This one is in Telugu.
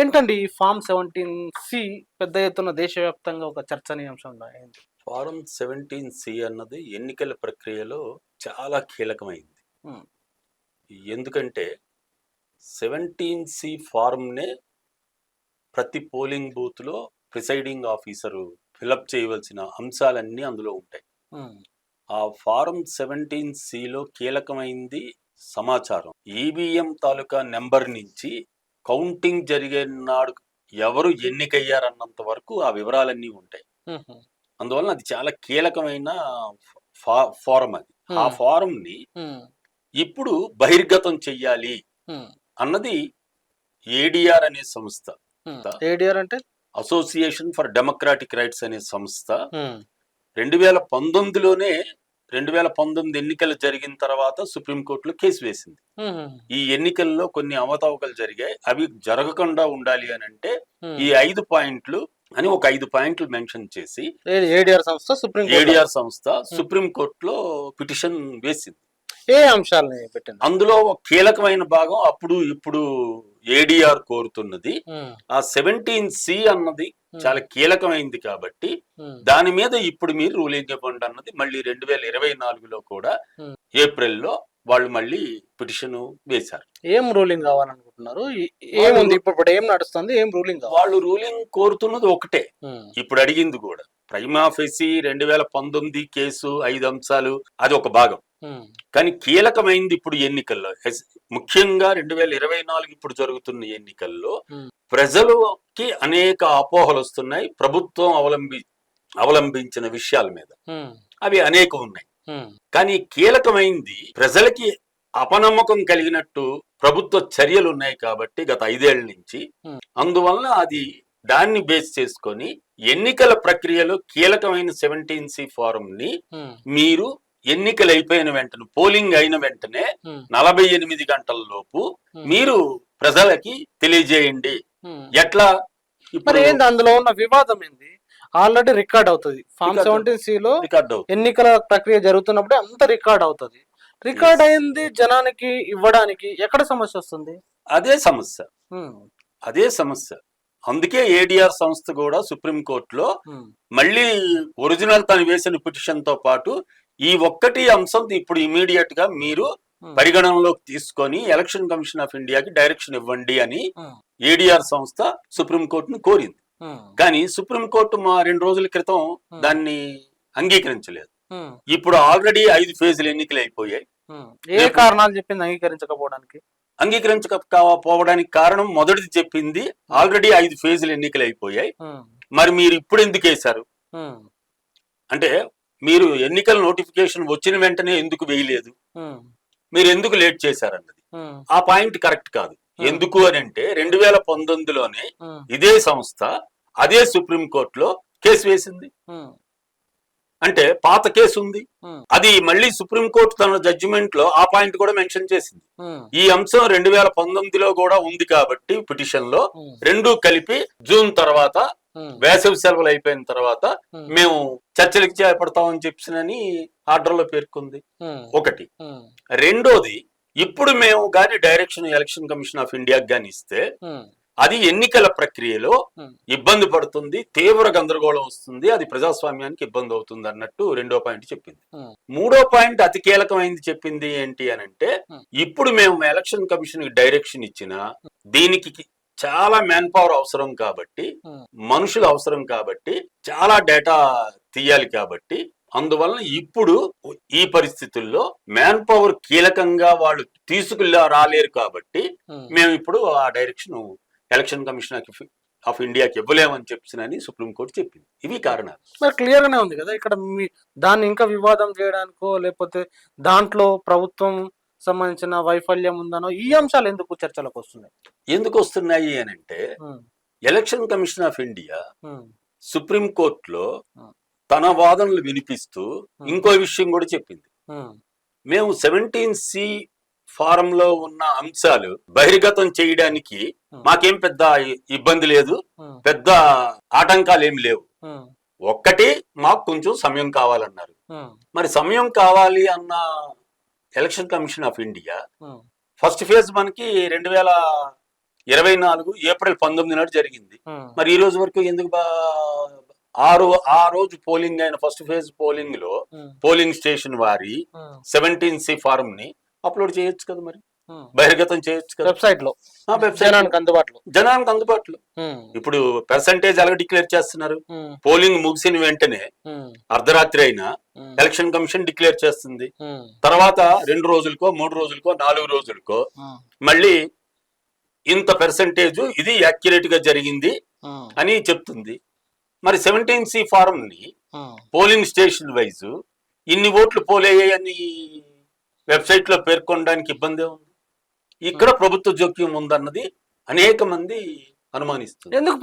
ఏంటండి ఈ ఫామ్ సెవెంటీన్ సి పెద్ద ఎత్తున దేశవ్యాప్తంగా ఒక చర్చనీయాంశంగా అయింది? ఫారం సెవెంటీన్ సి అన్నది ఎన్నికల ప్రక్రియలో చాలా కీలకమైంది. ఎందుకంటే సెవెంటీన్ సి ఫారంనే ప్రతి పోలింగ్ బూత్లో ప్రిసైడింగ్ ఆఫీసరు ఫిలప్ చేయవలసిన అంశాలన్నీ అందులో ఉంటాయి. ఆ ఫారం సెవెంటీన్ సిలో కీలకమైంది సమాచారం. ఈవీఎం తాలూకా నెంబర్ నుంచి కౌంటింగ్ జరిగే నాడు ఎవరు ఎన్నికయ్యారన్నంత వరకు ఆ వివరాలన్నీ ఉంటాయి. అందువలన అది చాలా కీలకమైన ఫారం అది. ఆ. ఫారం ని ఇప్పుడు బహిర్గతం చెయ్యాలి అన్నది ఏడిఆర్ అనే సంస్థ. ఏడిఆర్ అంటే? అసోసియేషన్ ఫర్ డెమోక్రాటిక్ రైట్స్ అనే సంస్థ రెండు వేల పంతొమ్మిదిలోనే రెండు వేల పంతొమ్మిది ఎన్నికలు జరిగిన తర్వాత సుప్రీంకోర్టులో కేసు వేసింది. ఈ ఎన్నికల్లో కొన్ని అవతావకలు జరిగాయి. అవి జరగకుండా ఉండాలి అని అంటే. ఈ ఐదు పాయింట్లు అని ఒక ఐదు పాయింట్లు మెన్షన్ చేసి ఏడిఆర్ సంస్థ సుప్రీం ఏడిఆర్ సంస్థ సుప్రీంకోర్టులో పిటిషన్ వేసింది. ఏ అంశాలని పెట్టింది? అందులో ఒక కీలకమైన భాగం అప్పుడు ఇప్పుడు ఏడిఆర్ కోరుతున్నది. ఆ సెవెంటీన్ సి అన్నది చాలా కీలకమైంది కాబట్టి దాని మీద ఇప్పుడు మీరు రూలింగ్ ఇవ్వండి అన్నది మళ్ళీ రెండు వేల ఇరవై నాలుగులో కూడా. ఏప్రిల్లో వాళ్ళు మళ్ళీ పిటిషన్ వేశారు. ఏం రూలింగ్ కావాలనుకుంటున్నారు? ఏముంది? ఇప్పుడు ఏం నడుస్తుంది? ఏం రూలింగ్ వాళ్ళు రూలింగ్ కోరుతున్నది ఒకటే. ఇప్పుడు అడిగింది కూడా. ప్రైమాఫెసి రెండు వేల పంతొమ్మిది కేసు ఐదు అంశాలు అది ఒక భాగం. కానీ కీలకమైంది ఇప్పుడు ఎన్నికల్లో. ముఖ్యంగా రెండు వేల ఇరవై నాలుగు ఇప్పుడు జరుగుతున్న ఎన్నికల్లో Hmm. ప్రజలకి అనేక అపోహలు వస్తున్నాయి. ప్రభుత్వం అవలంబి అవలంబించిన విషయాల మీద. అవి అనేక ఉన్నాయి. కానీ కీలకమైంది ప్రజలకి అపనమ్మకం కలిగినట్టు ప్రభుత్వ చర్యలు ఉన్నాయి కాబట్టి గత ఐదేళ్ళ నుంచి. అందువలన అది దాన్ని బేస్ చేసుకొని ఎన్నికల ప్రక్రియలో కీలకమైన సెవెంటీన్ సి ఫారం ని మీరు ఎన్నికలు అయిపోయిన వెంటనే పోలింగ్ అయిన వెంటనే నలభై ఎనిమిది గంటల లోపు. మీరు ప్రజలకి తెలియజేయండి. ఎట్లా మరి ఇప్పుడు ఏంది అందులో ఉన్న వివాదం ఏంది? ఆల్రెడీ రికార్డ్ అవుతుంది. ఫామ్ సెవెంటీన్ సి లో ఎన్నికల ప్రక్రియ జరుగుతున్నప్పుడే అంత రికార్డ్ అవుతుంది. రికార్డ్ అయింది జనానికి ఇవ్వడానికి ఎక్కడ సమస్య వస్తుంది? అదే సమస్య. అదే సమస్య. అందుకే ఏడిఆర్ సంస్థ కూడా సుప్రీంకోర్టులో మళ్ళీ ఒరిజినల్ తను వేసిన పిటిషన్తో పాటు ఈ ఒక్కటి అంశం ఇప్పుడు ఇమీడియట్గా మీరు పరిగణనలోకి తీసుకొని ఎలక్షన్ కమిషన్ ఆఫ్ ఇండియాకి డైరెక్షన్ ఇవ్వండి అని ఏడిఆర్ సంస్థ సుప్రీంకోర్టును కోరింది. కానీ సుప్రీంకోర్టు మా రెండు రోజుల క్రితం దాన్ని అంగీకరించలేదు. ఇప్పుడు ఆల్రెడీ ఐదు ఫేజులు ఎన్నికలు అయిపోయాయి. ఏ కారణాలు చెప్పింది అంగీకరించకపోవడానికి? అంగీకరించకపోవడానికి కారణం మొదటిది చెప్పింది ఆల్రెడీ ఐదు ఫేజులు ఎన్నికలు అయిపోయాయి. మరి మీరు ఇప్పుడు ఎందుకు వేశారు? అంటే మీరు ఎన్నికల నోటిఫికేషన్ వచ్చిన వెంటనే ఎందుకు వేయలేదు? మీరు ఎందుకు లేట్ చేశారన్నది. ఆ పాయింట్ కరెక్ట్ కాదు. ఎందుకు అని అంటే రెండు వేల పంతొమ్మిదిలోనే ఇదే సంస్థ అదే సుప్రీం కోర్టులో కేసు వేసింది. అంటే పాత కేసు ఉంది. అది మళ్ళీ సుప్రీం కోర్టు తన జడ్జిమెంట్లో ఆ పాయింట్ కూడా మెన్షన్ చేసింది. ఈ అంశం రెండు వేల పంతొమ్మిదిలో కూడా ఉంది కాబట్టి పిటిషన్లో రెండు కలిపి జూన్ తర్వాత వేసవి సెలవులు అయిపోయిన తర్వాత మేము చర్చలకు చేపడతామని చెప్పినని ఆర్డర్లో పేర్కొంది ఒకటి. రెండోది ఇప్పుడు మేము గాని డైరెక్షన్ ఎలక్షన్ కమిషన్ ఆఫ్ ఇండియాకి గాని ఇస్తే అది ఎన్నికల ప్రక్రియలో ఇబ్బంది పడుతుంది తీవ్ర గందరగోళం వస్తుంది అది ప్రజాస్వామ్యానికి ఇబ్బంది అవుతుంది అన్నట్టు రెండో పాయింట్ చెప్పింది మూడో పాయింట్ అతి కీలకమైంది చెప్పింది ఏంటి అని అంటే. ఇప్పుడు మేము ఎలక్షన్ కమిషన్కి డైరెక్షన్ ఇచ్చిన దీనికి చాలా మ్యాన్ పవర్ అవసరం కాబట్టి. మనుషులు అవసరం కాబట్టి చాలా డేటా తీయాలి కాబట్టి అందువలన ఇప్పుడు ఈ పరిస్థితుల్లో మ్యాన్ పవర్ కీలకంగా వాళ్ళు తీసుకులా రాలేరు కాబట్టి ఉమ్. మేము ఇప్పుడు ఆ డైరెక్షన్ ఎలక్షన్ కమిషన్ ఆఫ్ ఇండియాకి ఇవ్వలేమని చెప్పినని సుప్రీంకోర్టు చెప్పింది. ఇవి కారణాలు. మరి క్లియర్ గానే ఉంది కదా ఇక్కడ మీ దాన్ని ఇంకా వివాదం చేయడానికో లేకపోతే దాంట్లో ప్రభుత్వం సంబంధించిన వైఫల్యం ఉందనో ఈ అంశాలు ఎందుకు చర్చలకు వస్తున్నాయి? ఎందుకు వస్తున్నాయి అని అంటే election commission of India um, supreme కోర్టులో Hmm. తన వాదనలు వినిపిస్తూ ఇంకో విషయం కూడా చెప్పింది. మేము. సెవెంటీన్ సి ఫారంలో ఉన్న అంశాలు బహిర్గతం చేయడానికి. మాకేం పెద్ద ఇబ్బంది లేదు పెద్ద ఆటంకాలు ఏమి లేవు. ఒక్కటి మాకు కొంచెం సమయం కావాలన్నారు. మరి సమయం కావాలి అన్న election commission of India first phase మనకి రెండు వేల ఇరవై నాలుగు ఏప్రిల్ పంతొమ్మిది నాడు జరిగింది. మరి ఈ రోజు వరకు ఎందుకు బా ఆ రోజు పోలింగ్ అయిన ఫస్ట్ ఫేజ్ పోలింగ్లో పోలింగ్ స్టేషన్ వారి సెవెంటీన్ సి ఫారం ని అప్లోడ్ చేయొచ్చు కదా మరి. బహిర్గతం చేయొచ్చు కదా? వెబ్సైట్లో. ఆ, వెబ్సైట్ జనానికి అందుబాటులో. జనానికి అందుబాటులో. ఇప్పుడు పర్సంటేజ్ ఎలా డిక్లేర్ చేస్తున్నారు? పోలింగ్ ముగిసిన వెంటనే అర్ధరాత్రి అయినా ఎలక్షన్ కమిషన్ డిక్లేర్ చేస్తుంది. తర్వాత రెండు రోజులకో మూడు రోజులకో నాలుగు రోజులకో మళ్ళీ ఇంత పర్సంటేజ్ ఇది యాక్యురేట్గా జరిగింది అని చెప్తుంది. మరి సెవెంటీన్ సి ఫారం ని. Polling station wise. ఇన్ని ఓట్లు పోలేయని వెబ్సైట్లో పేర్కొనడానికి ఇబ్బంది ఉంది ఇక్కడ ప్రభుత్వ జోక్యం ఉందన్నది అనేక మంది అనుమానిస్తుంది. ఎందుకు